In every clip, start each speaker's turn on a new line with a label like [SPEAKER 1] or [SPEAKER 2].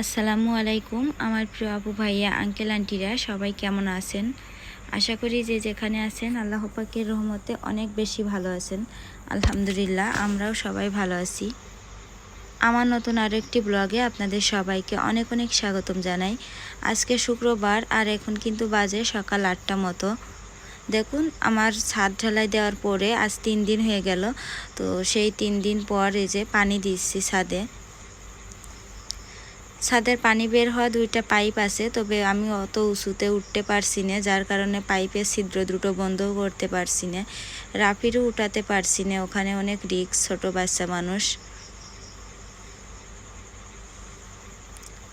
[SPEAKER 1] আসসালামু আলাইকুম, আমার প্রিয় আপু ভাইয়া, আঙ্কেল, আন্টিরা, সবাই কেমন আছেন? আশা করি যে যেখানে আছেন, আল্লাহ পাকের রহমতে অনেক বেশি ভালো আছেন। আলহামদুলিল্লাহ, আমরাও সবাই ভালো আছি। আমার নতুন আরও একটি ব্লগে আপনাদের সবাইকে অনেক অনেক স্বাগতম জানাই। আজকে শুক্রবার, আর এখন কিন্তু বাজে সকাল আটটা মতো। দেখুন, আমার ছাদ ঢালাই দেওয়ার পরে আজ তিন দিন হয়ে গেল। তো সেই তিন দিন পর এই যে পানি দিচ্ছি ছাদে। ছাদের পানি বের হওয়া দুইটা পাইপ আছে, তবে আমি অত উঁচুতে উঠতে পারছি না, যার কারণে পাইপের ছিদ্র দুটো বন্ধও করতে পারছি না। রাফিরও উঠাতে পারছি না, ওখানে অনেক রিক্স ছোট বাচ্চা মানুষ।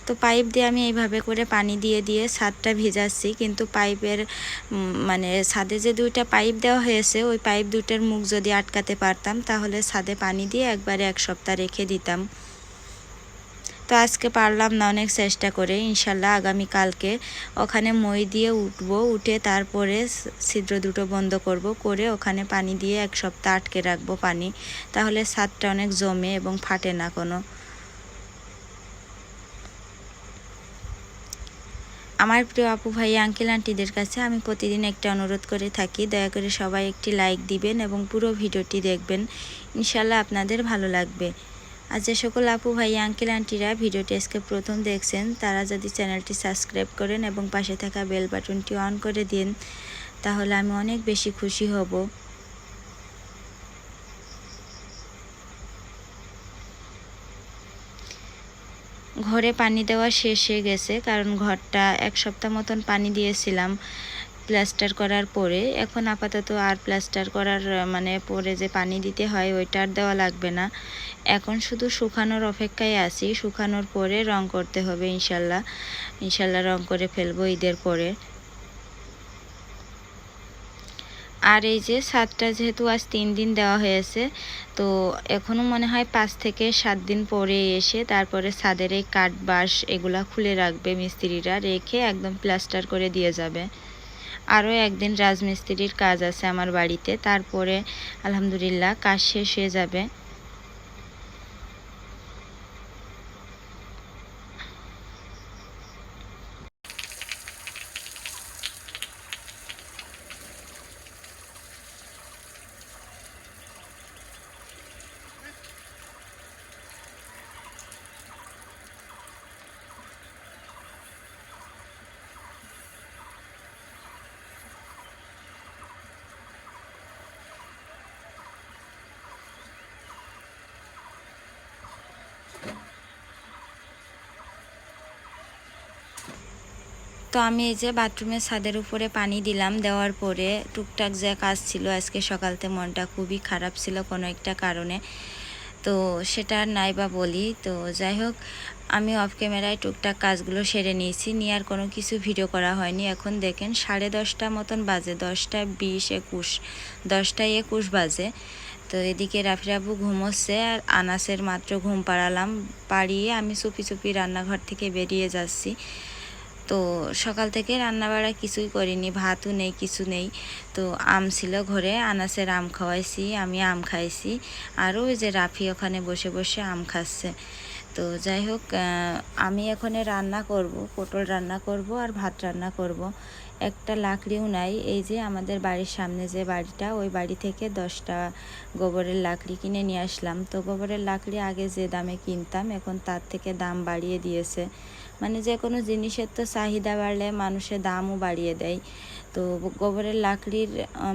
[SPEAKER 1] তো পাইপ দিয়ে আমি এইভাবে করে পানি দিয়ে দিয়ে ছাদটা ভিজাচ্ছি, কিন্তু পাইপের মানে ছাদে যে দুইটা পাইপ দেওয়া হয়েছে, ওই পাইপ দুইটার মুখ যদি আটকাতে পারতাম, তাহলে ছাদে পানি দিয়ে একবারে এক সপ্তাহ রেখে দিতাম। তো আজকে পারলাম না, অনেক চেষ্টা করে। ইনশাল্লাহ আগামীকালকে ওখানে মই দিয়ে উঠবো, উঠে তারপরে ছিদ্র দুটো বন্ধ করব, করে ওখানে পানি দিয়ে এক সপ্তাহ আটকে রাখব পানি। তাহলে ছাদটা অনেক জমে এবং ফাটে না কোনো। আমার প্রিয় আপু ভাই আঙ্কেল আন্টিদের কাছে আমি প্রতিদিন একটা অনুরোধ করে থাকি, দয়া করে সবাই একটি লাইক দিবেন এবং পুরো ভিডিওটি দেখবেন। ইনশাল্লাহ আপনাদের ভালো লাগবে। আর যে সকল আপু ভাই আঙ্কেল আন্টিরা ভিডিওটি আজকে প্রথম দেখছেন, তারা যদি চ্যানেলটি সাবস্ক্রাইব করেন এবং পাশে থাকা বেল বাটনটি অন করে দিন, তাহলে আমি অনেক বেশি খুশি হব। ঘরে পানি দেওয়া শেষ হয়ে গেছে, কারণ ঘরটা এক সপ্তাহ মতন পানি দিয়েছিলাম। প্লাস্টার করার পরে এখন আপাতত আর প্লাস্টার করার মানে পরে যে পানি দিতে হয় ওইটা আর দেওয়া লাগবে না। এখন শুধু শুকানোর অপেক্ষায় আছি, শুকানোর পরে রং করতে হবে ইনশাল্লাহ। ইনশাল্লাহ রং করে ফেলব ঈদের পরে। আর এই যে সাতটা যেহেতু আজ তিন দিন দেওয়া হয়েছে, তো এখনও মনে হয় পাঁচ থেকে সাত দিন পরে এসে তারপরে ছাদের এই কাঠ বাঁশ এগুলা খুলে রাখবে মিস্ত্রিরা, রেখে একদম প্লাস্টার করে দিয়ে যাবে। আরও একদিন রাজমিস্ত্রির কাজ আছে আমার বাড়িতে তারপরে আলহামদুলিল্লাহ কাজ শেষ হয়ে যাবে। তো আমি এই যে বাথরুমের ছাদের উপরে পানি দিলাম, দেওয়ার পরে টুকটাক যে কাজ ছিল, আজকে সকালতে মনটা খুবই খারাপ ছিল কোনো একটা কারণে। তো সেটা নাই বা বলি। তো যাই হোক, আমি অফ ক্যামেরায় টুকটাক কাজগুলো সেরে নিয়েছি। নিয়ে আর কোনো কিছু ভিডিও করা হয়নি। এখন দেখেন সাড়ে দশটা মতন বাজে, দশটা বিশ একুশ দশটায় একুশ বাজে। তো এদিকে রাফিরাবু ঘুমোচ্ছে, আর আনাসের মাত্র ঘুম পাড়ালাম। পাড়িয়ে আমি চুপি চুপি রান্নাঘর থেকে বেরিয়ে যাচ্ছি। তো সকাল থেকে রান্নাবাড়া কিছুই করিনি, ভাতও নেই, কিছু নেই। তো আম ছিল ঘরে, আনাসের আম খাওয়াইছি, আমি আম খাইছি। আরও ওই যে রাফি ওখানে বসে বসে আম খাচ্ছে। তো যাই হোক আমি এখানে রান্না করব, পটল রান্না করব আর ভাত রান্না করব। একটা লাকড়িও নাই, এই যে আমাদের বাড়ির সামনে যে বাড়িটা, ওই বাড়ি থেকে দশটা গোবরের লাকড়ি কিনে নিয়ে আসলাম। তো গোবরের লাকড়ি আগে যে দামে কিনতাম, এখন তার থেকে দাম বাড়িয়ে দিয়েছে। মানে যে কোনো জিনিসের তো চাহিদা বাড়লে মানুষের দামও বাড়িয়ে দেয়। তো গোবরের লাকড়ির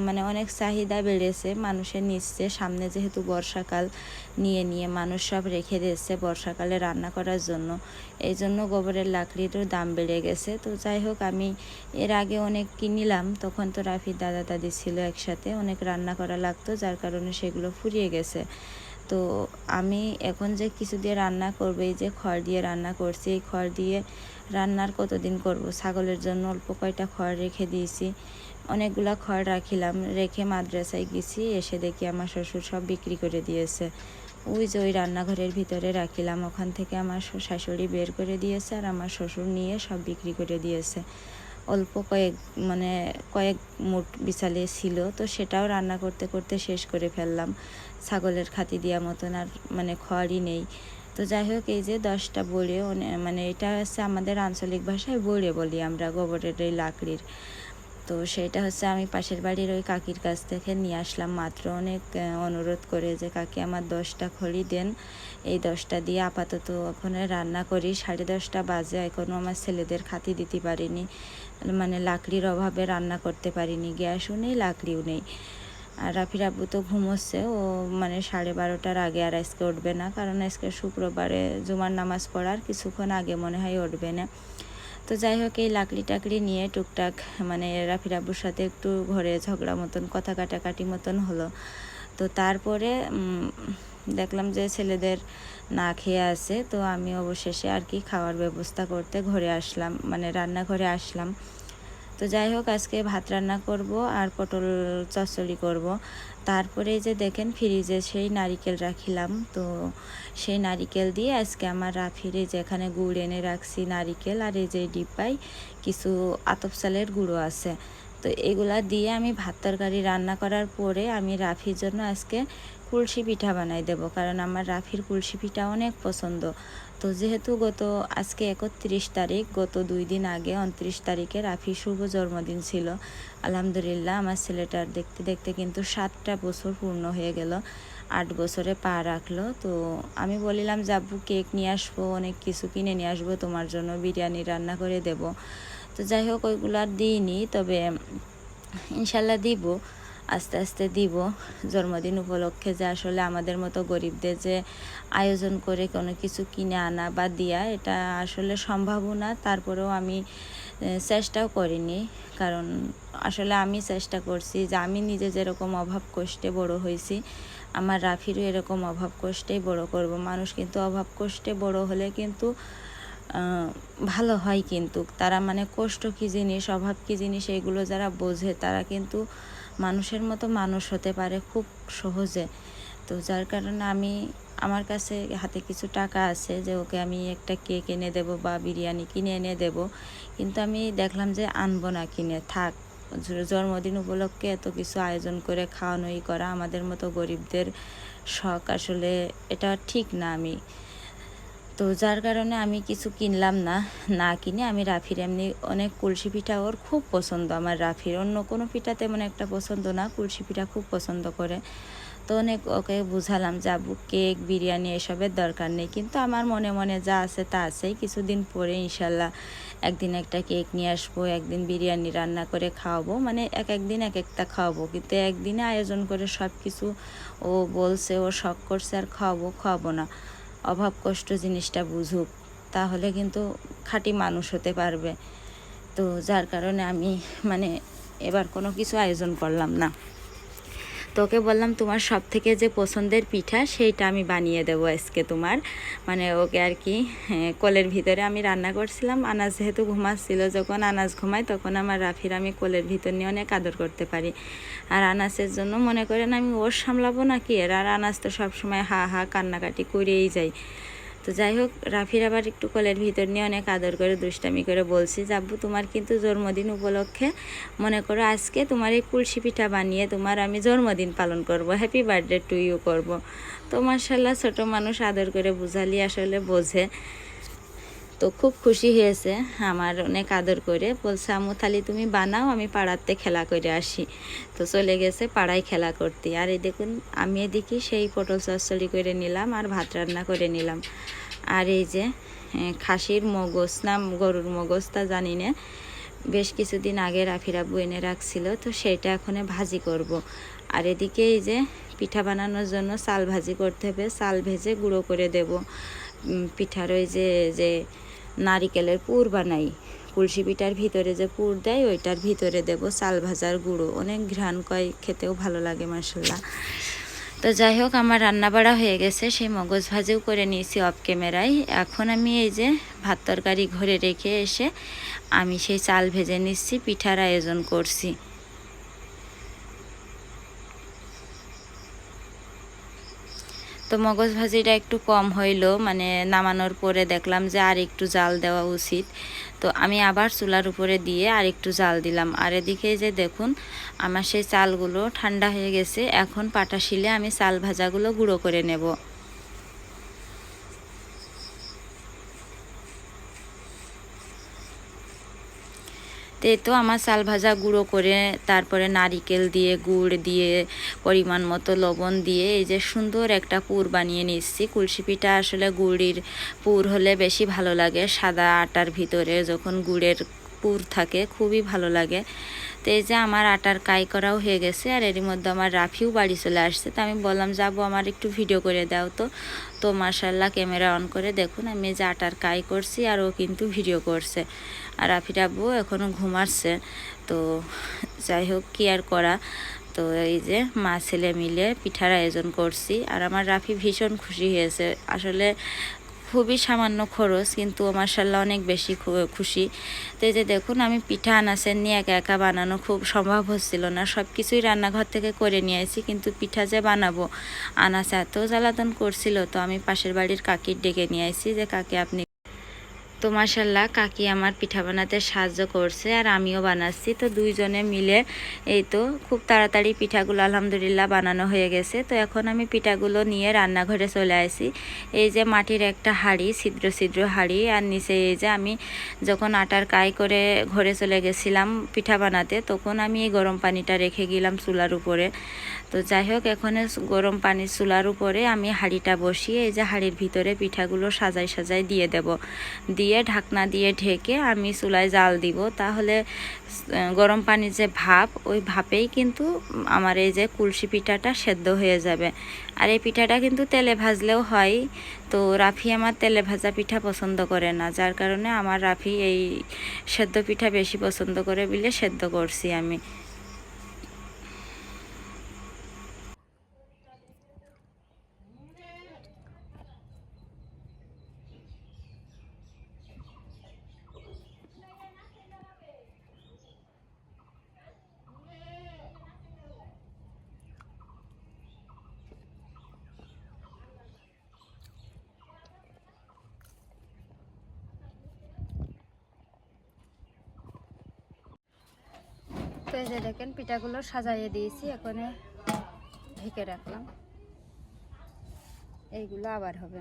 [SPEAKER 1] মানে অনেক চাহিদা বেড়েছে মানুষের নিচ্ছে সামনে যেহেতু বর্ষাকাল, নিয়ে নিয়ে মানুষ সব রেখে দিচ্ছে বর্ষাকালে রান্না করার জন্য। এই জন্য গোবরের লাকড়িরও দাম বেড়ে গেছে। তো যাই হোক, আমি এর আগে অনেক কিনিলাম, তখন তো রাফির দাদা দাদি ছিল একসাথে, অনেক রান্না করা লাগতো, যার কারণে সেগুলো ফুরিয়ে গেছে। তো আমি এখন যে কিছু দিয়ে রান্না করব, এই যে খড় দিয়ে রান্না করছি, এই খড় দিয়ে রান্নার কতদিন করব? ছাগলের জন্য অল্প কয়টা খড় রেখে দিয়েছি। অনেকগুলা খড় রাখিলাম, রেখে মাদ্রাসায় গেছি, এসে দেখি আমার শ্বশুর সব বিক্রি করে দিয়েছে। ওই যে ওই রান্নাঘরের ভিতরে রাখিলাম, ওখান থেকে আমার শাশুড়ি বের করে দিয়েছে আর আমার শ্বশুর নিয়ে সব বিক্রি করে দিয়েছে। অল্প কয়েক মানে কয়েক মুঠ বিছালে ছিল, তো সেটাও রান্না করতে করতে শেষ করে ফেললাম। ছাগলের খাতি দেওয়া মতন আর মানে খড়ই নেই। তো যাই হোক, এই যে দশটা বড়ে অনে- মানে এটা হচ্ছে আমাদের আঞ্চলিক ভাষায় বড়ে বলি আমরা, গোবরের এই লাকড়ির। তো সেটা হচ্ছে আমি পাশের বাড়ির ওই কাকির কাছ থেকে নিয়ে আসলাম। মাত্র অনেক অনুরোধ করে যে, কাকি, আমার দশটা খড়ি দেন। এই দশটা দিয়ে আপাতত ওখানে রান্না করি। সাড়ে দশটা বাজে। এখনও আমার ছেলেদের খাতি দিতে পারিনি। মানে লাকড়ির অভাবে রান্না করতে পারিনি। গ্যাসও নেই, লাকড়িও নেই। আর রাফির আব্বু তো ঘুমোচ্ছে। ও মানে সাড়ে বারোটার আগে আর আজকে উঠবে না। কারণ আজকে শুক্রবারে জুমার নামাজ পড়ার কিছুক্ষণ আগে মনে হয় উঠবে না। তো যাই হোক, এই লাকড়ি টাকড়ি নিয়ে টুকটাক মানে রাফির আব্বুর সাথে একটু ঘরে ঝগড়া মতন, কথা কাটাকাটি মতন হলো। তো তারপরে দেখলাম যে ছেলেদের না খেয়ে আছে, তো আমি অবশেষে আর কি খাওয়ার ব্যবস্থা করতে ঘরে আসলাম মানে রান্নাঘরে আসলাম। তো যাই হোক, আজকে ভাত রান্না করব আর পটল চচ্চড়ি করব। তারপরে যে দেখেন ফ্রিজে সেই নারিকেল রাখিলাম। তো সেই নারিকেল দিয়ে আজকে আমার রাফিরে যেখানে গুড় এনে রাখছি নারিকেল আর এই যে ডিব্বায় কিছু আতপ চালের গুঁড়ো আছে। তো এগুলা দিয়ে আমি ভাত তরকারি রান্না করার পরে আমি রাফির জন্য আজকে কুলসি পিঠা বানাই দেব, কারণ আমার রাফির কুলসি পিঠা অনেক পছন্দ। তো যেহেতু গত আজকে একত্রিশ তারিখ, গত দুই দিন আগে উনত্রিশ তারিখে রাফির শুভ জন্মদিন ছিল। আলহামদুলিল্লাহ, আমার ছেলেটার দেখতে দেখতে কিন্তু সাতটা বছর পূর্ণ হয়ে গেল, আট বছরে পা রাখল। তো আমি বলিলাম যাবু কেক নিয়ে আসব, অনেক কিছু কিনে নিয়ে আসব, তোমার জন্য বিরিয়ানি রান্না করে দেব। তো যাই হোক, ওইগুলো আর দিইনি, তবে ইনশাল্লাহ দিব। আস্তে আস্তে দিব। জন্মদিন উপলক্ষে যে আসলে আমাদের মতো গরিবদের যে আয়োজন করে কোনো কিছু কিনে আনা বা দেওয়া এটা আসলে সম্ভবও না। তারপরেও আমি চেষ্টাও করিনি। কারণ আসলে আমি চেষ্টা করছি যে আমি নিজে যেরকম অভাব কষ্টে বড় হয়েছি, আমার রাফিরও এরকম অভাব কষ্টেই বড় করব। মানুষ কিন্তু অভাব কষ্টে বড় হলে কিন্তু ভালো হয় কিন্তু। তারা মানে কষ্ট কী জিনিস, অভাব কী জিনিস, এগুলো যারা বোঝে তারা কিন্তু মানুষের মতো মানুষ হতে পারে খুব সহজে। তো যার কারণে আমি আমার কাছে হাতে কিছু টাকা আছে যে ওকে আমি একটা কেক এনে দেব বা বিরিয়ানি কিনে এনে দেব। কিন্তু আমি দেখলাম যে আনব না কিনে, থাক। জন্মদিন উপলক্ষে এত কিছু আয়োজন করে খাওয়ানোই করা আমাদের মতো গরিবদের শখ আসলে এটা ঠিক না আমি। তো যার কারণে আমি কিছু কিনলাম না। না কিনে আমি রাফির এমনি অনেক কুলসি পিঠা ওর খুব পছন্দ। আমার রাফির অন্য কোনো পিঠা তেমন একটা পছন্দ না, কুলসি পিঠা খুব পছন্দ করে। তো অনেক ওকে বুঝালাম যে, আব্বু, কেক, বিরিয়ানি এসবের দরকার নেই। কিন্তু আমার মনে মনে যা আছে তা আছেই। কিছুদিন পরে ইনশাল্লাহ একদিন একটা কেক নিয়ে আসব, একদিন বিরিয়ানি রান্না করে খাওয়াবো। মানে এক একদিন এক একটা খাওয়াবো। কিন্তু একদিনে আয়োজন করে সব কিছু ও বলছে, ও শখ করছে আর খাওয়াবো খাওয়াবো না। অভাব কষ্ট জিনিসটা বুঝুক, তাহলে কিন্তু খাঁটি মানুষ হতে পারবে। তো যার কারণে আমি মানে এবার কোনো কিছু আয়োজন করলাম না। তোকে বললাম তোমার সব থেকে যে পছন্দের পিঠা, সেইটা আমি বানিয়ে দেবো আজকে তোমার। মানে ওকে আর কি কলের ভিতরে আমি রান্না করছিলাম। আনাজ যেহেতু ঘুমাচ্ছিল, যখন আনাজ ঘুমায় তখন আমার রাফির আমি কোলের ভিতর নিয়ে অনেক আদর করতে পারি। আর আনাজের জন্য মনে করেন আমি ওর সামলাবো নাকি? এর আর আনাজ তো সবসময় হা হা কান্নাকাটি করেই যায়। তো যাই হোক, রাফির আবার একটু কলের ভিতর নিয়ে অনেক আদর করে, দুষ্টামি করে বলছি, যাব্বু, তোমার কিন্তু জন্মদিন উপলক্ষে মনে করো আজকে তোমার এই কুলসি পিঠা বানিয়ে তোমার আমি জন্মদিন পালন করব হ্যাপি বার্থডে টু ইউ করব। তো মার্শাল্লাহ ছোটো মানুষ আদর করে বুঝালি আসলে বোঝে। তো খুব খুশি হয়েছে আমার অনেক আদর করে। বলছে আমু থালি তুমি বানাও, আমি পাড়াতে খেলা করে আসি। তো চলে গেছে পাড়ায় খেলা করতে। আর এই দেখুন, আমি এদিকে সেই পটল চচ্চড়ি করে নিলাম আর ভাত রান্না করে নিলাম। আর এই যে খাসির মগজ, না, গরুর মগজ, তা জানি না। বেশ কিছুদিন আগে রাফির এনে রাখছিল, তো সেটা এখন ভাজি করব। আর এদিকে এই যে, পিঠা বানানোর জন্য চাল ভাজি করতে হবে। চাল ভেজে গুঁড়ো করে দেব। পিঠার ওই যে যে নারিকেলের পুর বানাই। কুলসি পিঠার ভিতরে যে পুর দেয়, ওইটার ভিতরে দেব চাল ভাজার গুঁড়ো। অনেক ঘ্রাণ কয়, খেতেও ভালো লাগে মাসাল্লাহ তো যাই হোক, আমার রান্না বাড়া হয়ে গেছে, সেই মগজ ভাজিও করে নিয়েছি অফ ক্যামেরায়। এখন আমি এই যে ভাত তরকারি ঘরে রেখে এসে আমি সেই চাল ভেজে নিচ্ছি, পিঠার আয়োজন করছি। তো মগজ ভাজিটা একটু কম হইল মানে নামানোর পরে দেখলাম যে আর একটু জাল দেওয়া উচিত। তো আমি আবার চুলার উপরে দিয়ে আর একটু জাল দিলাম। আর এদিকে যে দেখুন, আমার সেই চালগুলো ঠান্ডা হয়ে গেছে, এখন পাটা শিলে আমি চাল ভাজাগুলো গুঁড়ো করে নেব। তো তো আমার চাল ভাজা গুঁড়ো করে, তারপরে নারিকেল দিয়ে, গুড় দিয়ে, পরিমাণ মতো লবণ দিয়ে এই যে সুন্দর একটা পুর বানিয়ে নিচ্ছি কুলসি পিঠা আসলে গুড়ির পুর হলে বেশি ভালো লাগে, সাদা আটার ভিতরে যখন গুড়ের পুর থাকে খুবই ভালো লাগে। তো এই যে আমার আটার কাই করাও হয়ে গেছে আর এরই মধ্যে আমার রাফিও বাড়ি চলে আসছে। তো আমি বললাম, যাব, আমার একটু ভিডিও করে দাও তো। তো মার্শাল্লাহ ক্যামেরা অন করে দেখুন, আমি যে আটার কাই করছি আর ও কিন্তু ভিডিও করছে। আর রাফি রাব্বু এখনও ঘুমাচ্ছে। তো যাই হোক, কি আর করা? তো এই যে মা, ছেলে মিলে পিঠার আয়োজন করছি। আর আমার রাফি ভীষণ খুশি হয়েছে। আসলে খুবই সামান্য খরচ, কিন্তু মার্শাল্লাহ অনেক বেশি খুশি। তো যে দেখুন, আমি পিঠা আনাসের নিয়ে একা একা বানানো খুব সম্ভব হচ্ছিল না। সব কিছুই রান্নাঘর থেকে করে নিয়ে আসি, কিন্তু পিঠা যে বানাবো আনাস এত জ্বালাতন করছিল, তো আমি পাশের বাড়ির কাকির ডেকে নিয়ে আসি যে, কাকে, আপনি তো মাসাল্লাহ কাকি আমার পিঠা বানাতে সাহায্য করছে আর আমিও বানাচ্ছি। তো দুইজনে মিলে এই তো খুব তাড়াতাড়ি পিঠাগুলো আলহামদুলিল্লাহ বানানো হয়ে গেছে। তো এখন আমি পিঠাগুলো নিয়ে রান্নাঘরে চলে আসি। এই যে মাটির একটা হাঁড়ি, ছিদ্র ছিদ্র হাঁড়ি আর নিচে এই যে আমি যখন আটার কাই করে ঘরে চলে গেছিলাম পিঠা বানাতে, তখন আমি এই গরম পানিটা রেখে গেলাম চুলার উপরে। তো যাই হোক, এখানে গরম পানির চুলার উপরে আমি হাঁড়িটা বসিয়ে এই যে হাঁড়ির ভিতরে পিঠাগুলো সাজাই সাজাই দিয়ে দেব। দিয়ে ঢাকনা দিয়ে ঢেকে আমি চুলায় জাল দিব। তাহলে গরম পানির যে ভাপ, ওই ভাপেই কিন্তু আমার এই যে কুলসি পিঠাটা সেদ্ধ হয়ে যাবে। আর এই পিঠাটা কিন্তু তেলে ভাজলেও হয়। তো রাফি আমার তেলে ভাজা পিঠা পছন্দ করে না। যার কারণে আমার রাফি এই সেদ্ধ পিঠা বেশি পছন্দ করে বলে সেদ্ধ করছি আমি। তো এই দেখেন পিঠাগুলো সাজাইয়ে দিয়েছি এখন ঢেকে রাখলাম। এইগুলো আবার হবে।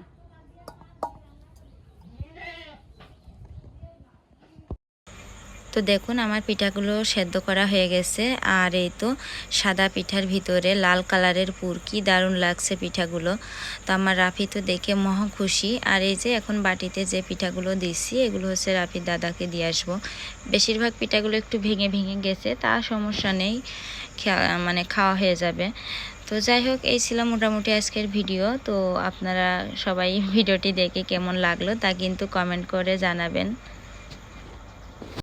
[SPEAKER 1] তো দেখুন, আমার পিঠাগুলো সেদ্ধ করা হয়ে গেছে। আর এই তো সাদা পিঠার ভিতরে লাল কালারের পুর কি দারুণ লাগছে পিঠাগুলো। তো আমার রাফি তো দেখে মহা খুশি। আর এই যে এখন বাটিতে যে পিঠাগুলো দিচ্ছি এগুলো হচ্ছে রাফির দাদাকে দিয়ে আসব। বেশিরভাগ পিঠাগুলো একটু ভেঙে ভেঙে গেছে, তা সমস্যা নেই মানে খাওয়া হয়ে যাবে। তো যাই হোক, এই ছিল মোটামুটি আজকের ভিডিও। তো আপনারা সবাই ভিডিওটি দেখে কেমন লাগল তা কিন্তু কমেন্ট করে জানাবেন।